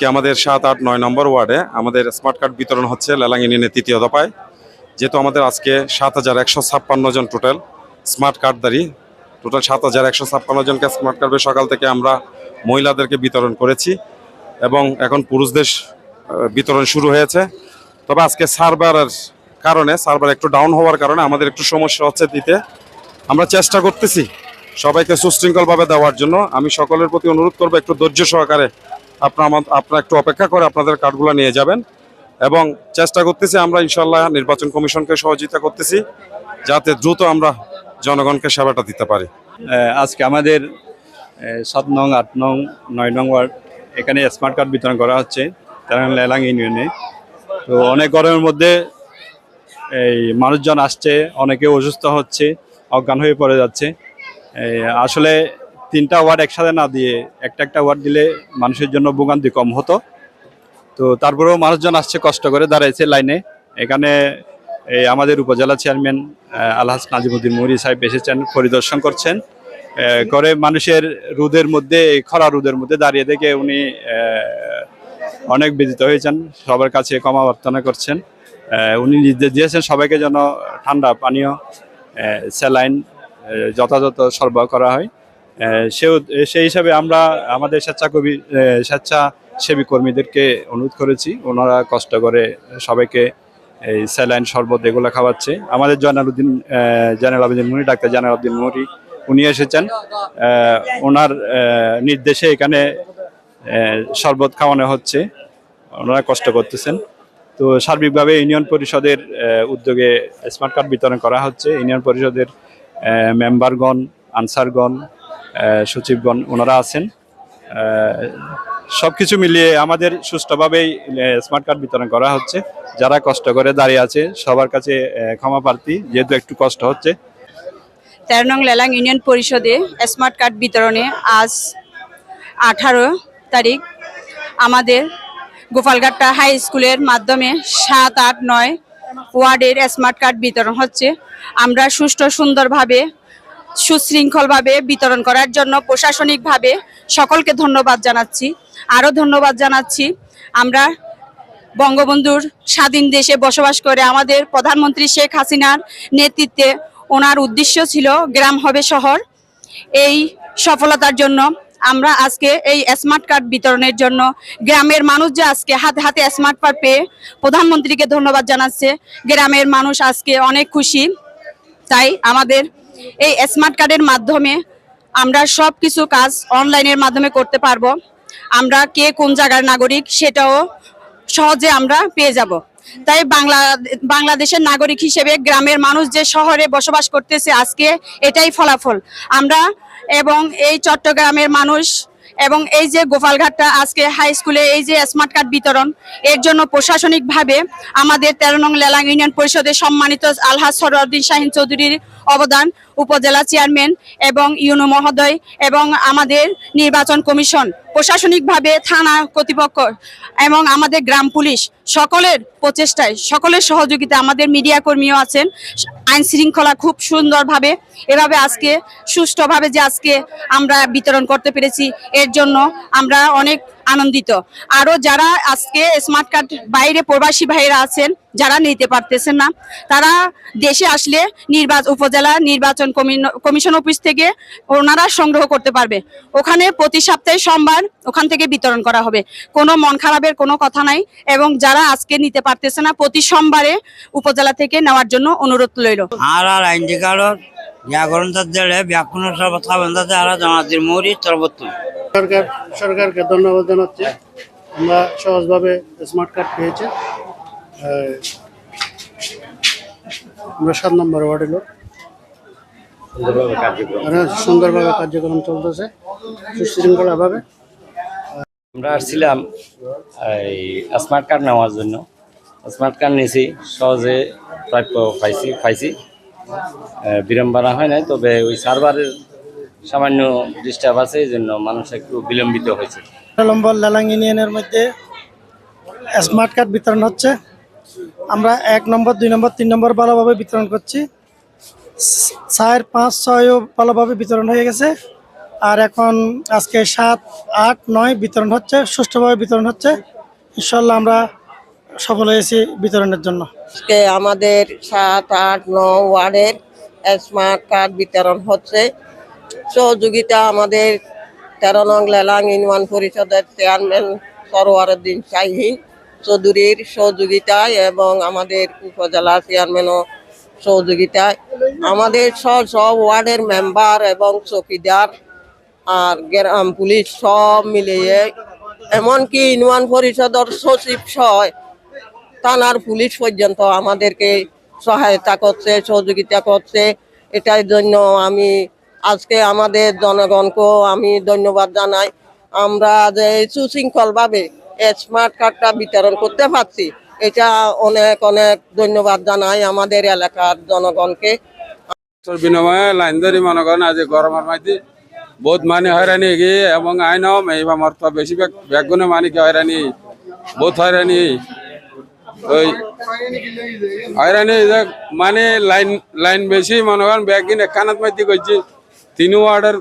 আজকে আমাদের সাত, আট, নয় নম্বর ওয়ার্ডে আমাদের স্মার্ট কার্ড বিতরণ হচ্ছে লেলাং ইউনিয়নের তৃতীয় দফায়। যেহেতু আমাদের আজকে সাত হাজার একশো ছাপ্পান্ন জন টোটাল স্মার্ট কার্ডধারী, টোটাল সাত হাজার একশো ছাপ্পান্ন জনকে স্মার্ট কার্ডে সকাল থেকে আমরা মহিলাদেরকে বিতরণ করেছি এবং এখন পুরুষদের বিতরণ শুরু হয়েছে। তবে আজকে সার্ভারের কারণে, সার্ভার একটু ডাউন হওয়ার কারণে আমাদের একটু সমস্যা হচ্ছে দিতে। আমরা চেষ্টা করতেছি সবাইকে সুশৃঙ্খলভাবে দেওয়ার জন্য। আমি সকলের প্রতি অনুরোধ করব একটু ধৈর্য সহকারে আপনার আপনারা একটু অপেক্ষা করে আপনাদের কার্ডগুলো নিয়ে যাবেন। এবং চেষ্টা করতেছি আমরা ইনশাল্লাহ নির্বাচন কমিশনকে সহযোগিতা করতেছি, যাতে দ্রুত আমরা জনগণকে সেবাটা দিতে পারি। আজকে আমাদের সাত নং, আট নং, নয় নং ওয়ার্ড, এখানে স্মার্ট কার্ড বিতরণ করা হচ্ছে, তেলেঙ্গানা লেলাং ইউনিয়নে। তো অনেক গরমের মধ্যে এই মানুষজন আসছে, অনেকে অসুস্থ হচ্ছে, অজ্ঞান হয়ে পড়ে যাচ্ছে। আসলে তিনটা ওয়ার্ড একসাথে না দিয়ে একটা একটা ওয়ার্ড দিলে মানুষের জন্য ভোগান্তি কম হতো। তো তারপরেও মানুষজন আসছে কষ্ট করে দাঁড়াইছে লাইনে। এখানে এই আমাদের উপজেলা চেয়ারম্যান আলহাজ নাজিমুদ্দিন মুরি সাহেব এসেছেন, পরিদর্শন করছেন। করে মানুষের রোদের মধ্যে খরা রোদের মধ্যে দাঁড়িয়ে থেকে উনি অনেক ব্যথিত হয়েছেন, সবার কাছে ক্ষমা প্রার্থনা করছেন। উনি নির্দেশ দিয়েছেন সবাইকে যেন ঠান্ডা পানীয় স্যালাইন যথাযথ সরবরাহ করা হয়। সেও সেই হিসাবে আমরা আমাদের স্বেচ্ছাকবি স্বেচ্ছাসেবী কর্মীদেরকে অনুরোধ করেছি। ওনারা কষ্ট করে সবাইকে এই স্যালাইন শরবত এগুলো খাওয়াচ্ছে। আমাদের জয়নালউদ্দিন আহ, জয়নাল আবেদিন মুনি ডাক্তার জয়নাল আবেদিন মুনি উনি এসেছেন। ওনার নির্দেশে এখানে শরবত খাওয়ানো হচ্ছে। ওনারা কষ্ট করতেছেন। তো সার্বিকভাবে ইউনিয়ন পরিষদের উদ্যোগে স্মার্ট কার্ড বিতরণ করা হচ্ছে। ইউনিয়ন পরিষদের মেম্বারগণ আনসারগণ সচিবগণ ওনারা আছেন। সব কিছু মিলিয়ে আমাদের সুষ্ঠুভাবেই স্মার্ট কার্ড বিতরণ করা হচ্ছে। যারা কষ্ট করে দাঁড়িয়ে আছে, সবার কাছে ক্ষমা প্রার্থী, যেহেতু একটু কষ্ট হচ্ছে। তেরো নং লেলাং ইউনিয়ন পরিষদে স্মার্ট কার্ড বিতরণে আজ আঠারো তারিখ আমাদের গোপালঘাট্টা হাই স্কুলের মাধ্যমে সাত, আট, নয় ওয়ার্ডের স্মার্ট কার্ড বিতরণ হচ্ছে। আমরা সুষ্ঠু সুন্দরভাবে সুশৃঙ্খলভাবে বিতরণ করার জন্য প্রশাসনিকভাবে সকলকে ধন্যবাদ জানাচ্ছি। আরও ধন্যবাদ জানাচ্ছি। আমরা বঙ্গবন্ধুর স্বাধীন দেশে বসবাস করে আমাদের প্রধানমন্ত্রী শেখ হাসিনার নেতৃত্বে ওনার উদ্দেশ্য ছিল গ্রাম হবে শহর। এই সফলতার জন্য আমরা আজকে এই স্মার্ট কার্ড বিতরণের জন্য গ্রামের মানুষ যে আজকে হাতে হাতে স্মার্ট কার্ড পেয়ে প্রধানমন্ত্রীকে ধন্যবাদ জানাচ্ছে। গ্রামের মানুষ আজকে অনেক খুশি। তাই আমাদের এই স্মার্ট কার্ডের মাধ্যমে আমরা সব কিছু কাজ অনলাইনের মাধ্যমে করতে পারব। আমরা কে কোন জায়গার নাগরিক সেটাও সহজে আমরা পেয়ে যাব। তাই বাংলা, বাংলাদেশের নাগরিক হিসেবে গ্রামের মানুষ যে শহরে বসবাস করতেছে আজকে এটাই ফলাফল। আমরা এবং এই চট্টগ্রামের মানুষ এবং এই যে গোপালঘাটটা আজকে হাই স্কুলে এই যে স্মার্ট কার্ড বিতরণ, এর জন্য প্রশাসনিকভাবে আমাদের তেরো নং লেলাং ইউনিয়ন পরিষদের সম্মানিত আলহাজ সরউদ্দিন শাহিন চৌধুরীর অবদান উপজেলা চেয়ারম্যান এবং ইউনো মহোদয় এবং আমাদের নির্বাচন কমিশন প্রশাসনিকভাবে থানা কর্তৃপক্ষ এবং আমাদের গ্রাম পুলিশ সকলের প্রচেষ্টায়, সকলের সহযোগিতা আমাদের মিডিয়া কর্মীও আছেন। আইন শৃঙ্খলা খুব সুন্দরভাবে, এভাবে আজকে, সুষ্ঠুভাবে যে আজকে আমরা বিতরণ করতে পেরেছি, এর জন্য আমরা অনেক আনন্দিত। আরও যারা আজকে স্মার্ট কার্ড বাইরে প্রবাসী ভাইয়েরা আছেন, যারা নিতে পারতেছেন না, তারা দেশে আসলে নির্বাচন উপজেলা নির্বাচন কমিশন অফিস থেকে ওনারা সংগ্রহ করতে পারবে। ওখানে প্রতি সপ্তাহে সোমবার ওখান থেকে বিতরণ করা হবে। কোনো মন খারাপের কোনো কথা নাই এবং যারা আজকে নিতে পারতেছে না, প্রতি সোমবারে উপজেলা থেকে নেওয়ার জন্য অনুরোধ রইল। আর আর ব্যাকরণ সর্বত খাবেন তাদের আর মৌরি সর্বোত্তম সরকার সরকারকে ধন্যবাদ জানাচ্ছি। আমরা সহজভাবে স্মার্ট কার্ড পেয়েছি। আমরা সাত নম্বর ওয়ার্ডে লোক। আর সুন্দরভাবে কার্যক্রম চলতেছে সুশৃঙ্খলাভাবে। আমরা আসছিলাম এই স্মার্ট কার্ড নেওয়ার জন্য। স্মার্ট কার্ড নিয়েছি সহজে প্রাপ্য পাইছি পাইছি। বিড়ম্বনা হয় নাই, তবে ওই সার্ভারের সামান্য ডিস্টার্ব আছে, এই জন্য মানুষ একটু বিলম্বিত হয়েছে। নম্বর লেলাং ইউনিয়নের মধ্যে স্মার্ট কার্ড বিতরণ হচ্ছে। আমরা এক নম্বর, দুই নম্বর, তিন নম্বর ভালোভাবে বিতরণ করছি। চার, পাঁচ ছয়ও ভালোভাবে বিতরণ হয়ে গেছে। আর এখন আজকে সাত, আট, নয় বিতরণ হচ্ছে, সুষ্ঠুভাবে বিতরণ হচ্ছে। ইনশাল্লাহ আমরা সফল হয়েছি বিতরণের জন্য। আমাদের সাত, আট ন ওয়ার্ডের স্মার্ট কার্ড বিতরণ হচ্ছে। সহযোগিতা আমাদের তেরো নং লেলাং ইউনিয়ন পরিষদের চেয়ারম্যান সরোয়ার সরোয়ারুদ্দিন শাহীন চৌধুরীর সহযোগিতায় এবং আমাদের উপজেলা চেয়ারম্যানও সহযোগিতায়। আমাদের সব সব ওয়ার্ডের মেম্বার এবং চৌকিদার আর গ্রাম পুলিশ সব মিলিয়ে এমনকি ইউনিয়ন পরিষদের সচিব সহ থানার পুলিশ পর্যন্ত আমাদেরকে সহায়তা করছে, সহযোগিতা করছে। এটার জন্য আমি আজকে আমাদের জনগণকেও আমি ধন্যবাদ জানাই। আমরা যে সুশৃঙ্খলভাবে স্মার্ট কার্ডটা বিতরণ করতে পারছি, এটা অনেক অনেক ধন্যবাদ জানাই আমাদের এলাকার জনগণকে। বিনিময়ে লাইন ধরি মনে করেন, আজ গরমের মাঝে বহুত মানে হয়রানি গিয়ে এবং আইনম এই আমার তো বেশি ব্যাগুনে মানিকে হয়রানি, বহুত হয়রানি। ওই হয়রানি মানে লাইন লাইন বেশি, মনে করেন, ব্যাগিন একানত মাঝে করছি তিন ওয়ার্ডের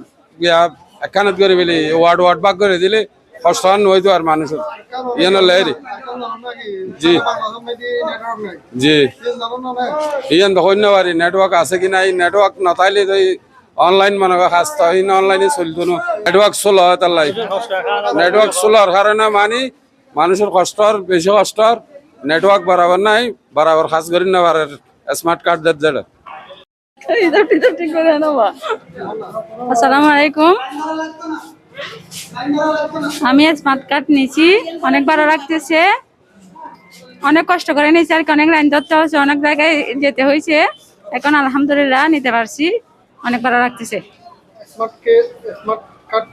একানত করে ফেলি, ওয়ার্ড ওয়ার্ড ভাগ করে দিলে কষ্ট হইতো আর মানুষের। ইয়ে নলে জি। জি। ইয়ান হইন পারি নেটওয়ার্ক আছে কি নাই নেটওয়ার্ক নথাইলে তো অনলাইন মনে হয় খাস তো ইন অনলাইনে চলতো না। নেটওয়ার্ক চলো হয় তার নেটওয়ার্ক চলার কারণে মানি মানুষের কষ্টর বেশি কষ্টর নেটওয়ার্ক বরাবর নাই বরাবর খাস করি না পারে স্মার্ট কার্ড দেড় দেড় আসসালামু আলাইকুম। আমি স্মার্ট কার্ড নিয়েছি অনেক ভালো লাগতেছে অনেক কষ্ট করে নিয়েছি আর কি অনেক লাইন ধরতে হয়েছে অনেক জায়গায় যেতে হয়েছে। এখন আলহামদুলিল্লাহ নিতে পারছি অনেক ভালো লাগতেছে স্মার্ট কার্ড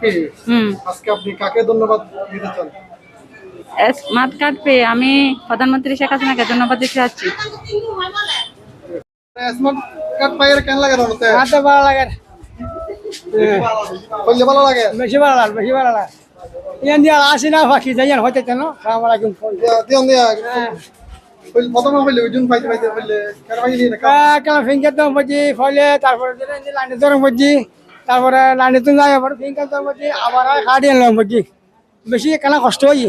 হুম। আজকে আপনি কাকে ধন্যবাদ দিতে চান? স্মার্ট কার্ড পেয়ে আমি প্রধানমন্ত্রী শেখ হাসিনাকে ধন্যবাদ দিতে চাচ্ছি স্মার্ট কার্ড পাইলে কেন লাগে রনতে হাতে ভালো লাগে। বললে ভালো লাগে? বেশি ভালো লাগে বেশি ভালো লাগে। ইয়ান দিয়া আসি না বাকি যাই হইতে কেন সালাম আলাইকুম। দিয়ন দিয়া বল প্রথমে বললে ওজন পাইতে পাইতে বললে কেন পাইলি না? কেন ফিঙ্গার দম বলছি ফলে তারপরে লাইনে দরম তারপরে লাইনে তুমি যাই আবার ফিঙ্গার দম বলছি আবার বেশি কেন কষ্ট হই